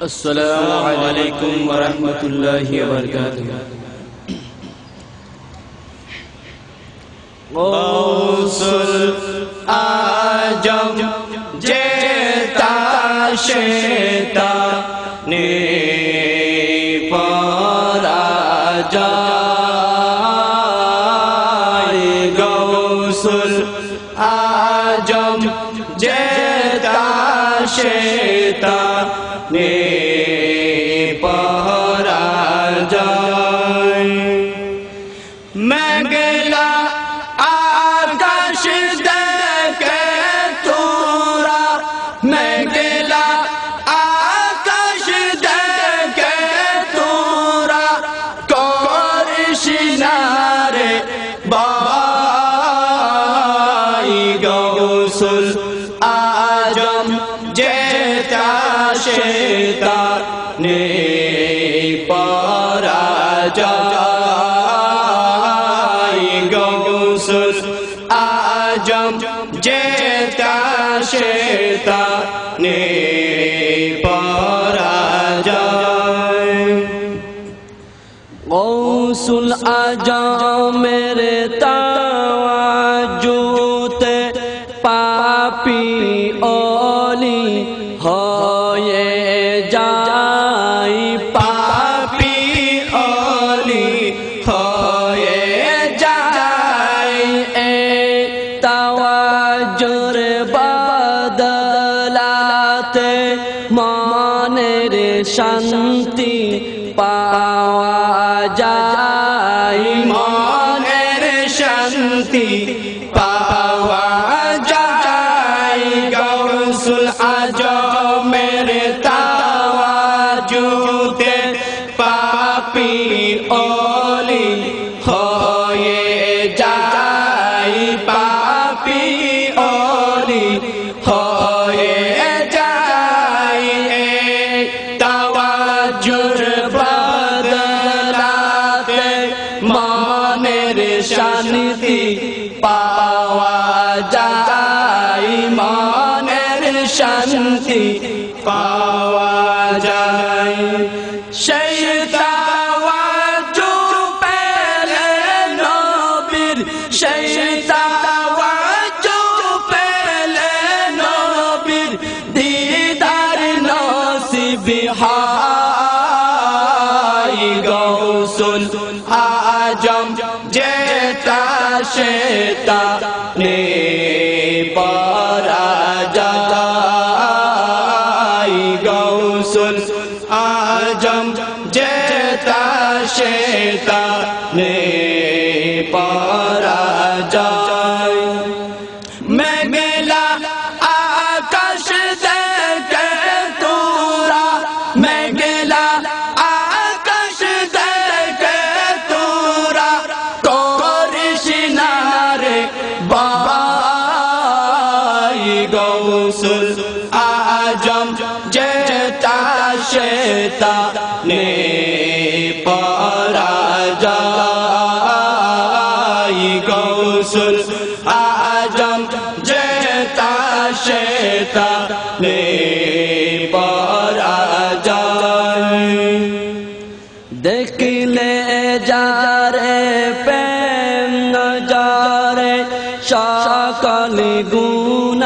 السلام علیکم ورحمۃ اللہ وبرکاتہ غوصل آجم جیتا شیطا نے پارا جا শেতা নে পরাজয় মেঘলা আকাশ দেখে তোরা, মেঘলা আকাশ দেখে তোরা করিস না রে গৌসুল আজম। জেতা শেতা নে পরাজয় গৌসুল আজম জেতা শেতা নে পরাজয় গৌসুল আজমের শান্তি পাওয়া যায়। মনের শান্তি পাওয়া যায়। গৌসুল শান্তি সেটা নে পরাজয় মেঘলা আকাশ দেখে তোরা মেঘলা আকাশ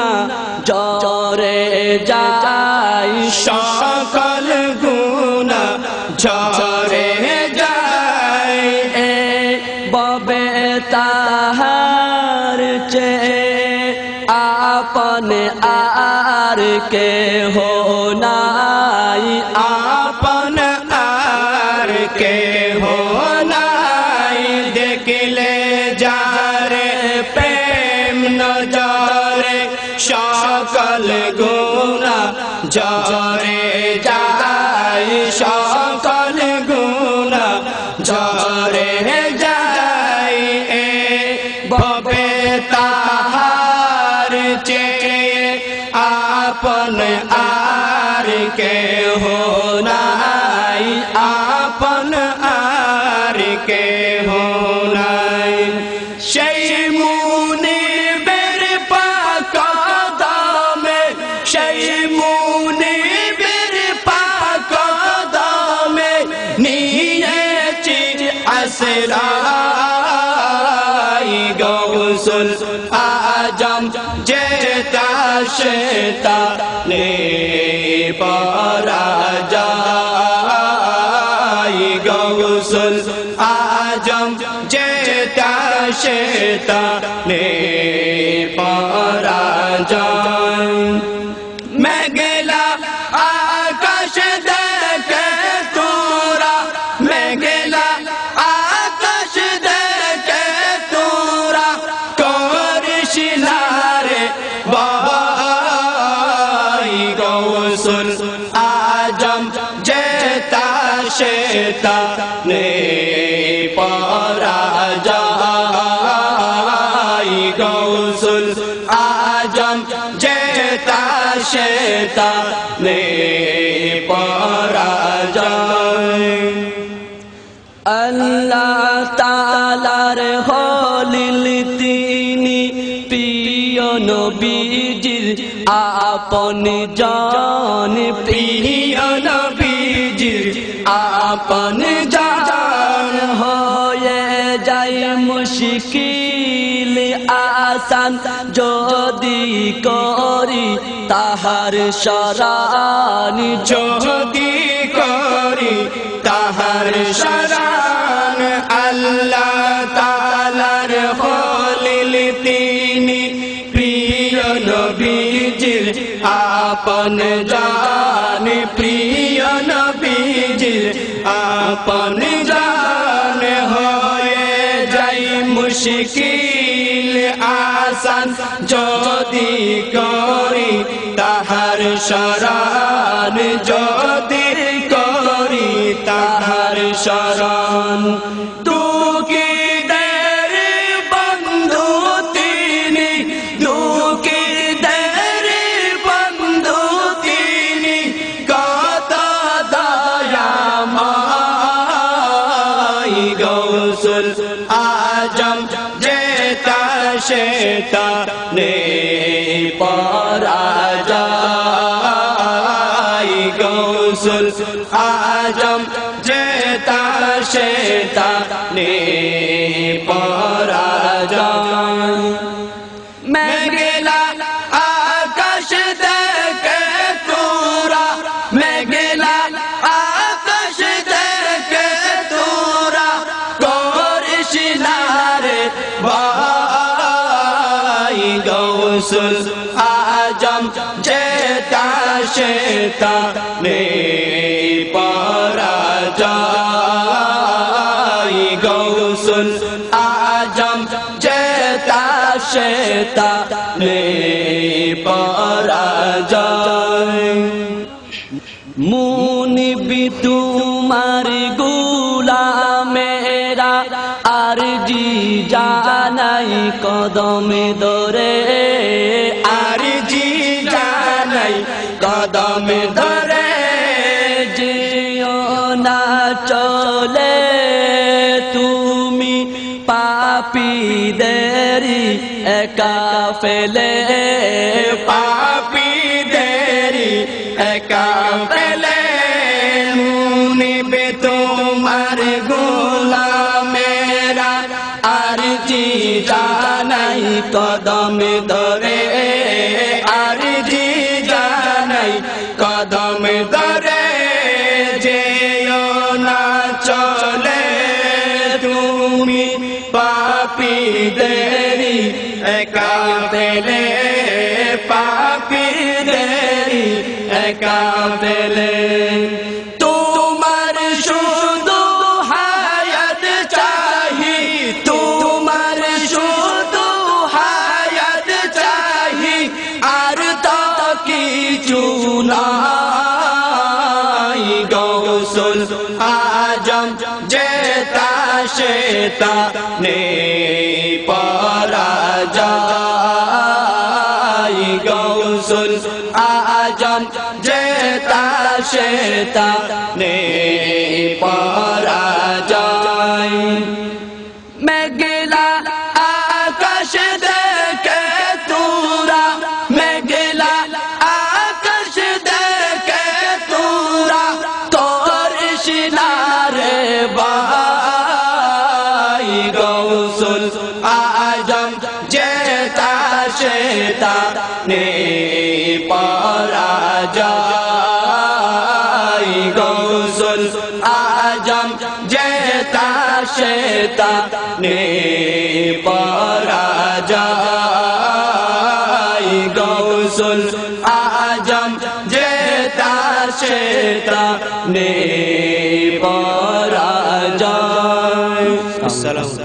গুণা জরে যাই সকল গুণা ঝরে যাই এ ববে তাহার চে আপন আর কে হো ہو کے ہو نائی شیمون پاک دام شیمون بیر پاک دام نیت چیز اسرائی گوسل آجم جیتا شیطانے পরাজয় গৌসুল আজম যেতা সেতা নে পরাজয় সেতা নে আল্লাহ তালার হলিল তিনি প্রিয় নবীজির আপন জন প্রিয় নবীজির আপন জান হয়ে যায় মুশকিল আসান যদি করি তাহার শরণ যদি করি তাহার শরণ আল্লাহ তালার হলিল তিনি প্রিয় নবীজির আপন জান, প্রিয় নবীজির আপন জান হয়ে যাই মুশকিল যদি করি তাহার শরণ যদি সেতা নে পরাজয় গৌসুল আজম যেতা সেতা নে পরাজয় আজম যেতা সেতা নে পরাজয় গৌসুল আজম যেতা সেতা নে পরাজয় মুনিবি, তোমার গুলামেরা আর জি জানাই কদমে দরে কদম ধরে, জিও না চলে তুমি পাপীদেরি একা ফেলে। পাপি দেরি একা পেলে মুনিবে তোমার গোলা গোলামেরা, আর জি জানাই কদম ধরে পেলে তোমার শুধু হায়াত চাহি। তোমার শুধু হায়াত চাহি। আর তো কিছু নাই। গৌসুল আজম যেতা সেতা নে পরাজয় গৌসুল আজম যেতা সেতা নে পরাজয় আজম জেতা সেতা নে পরাজয় গৌসুল আজম জেতা সেতা নে পরাজয় আসসালাম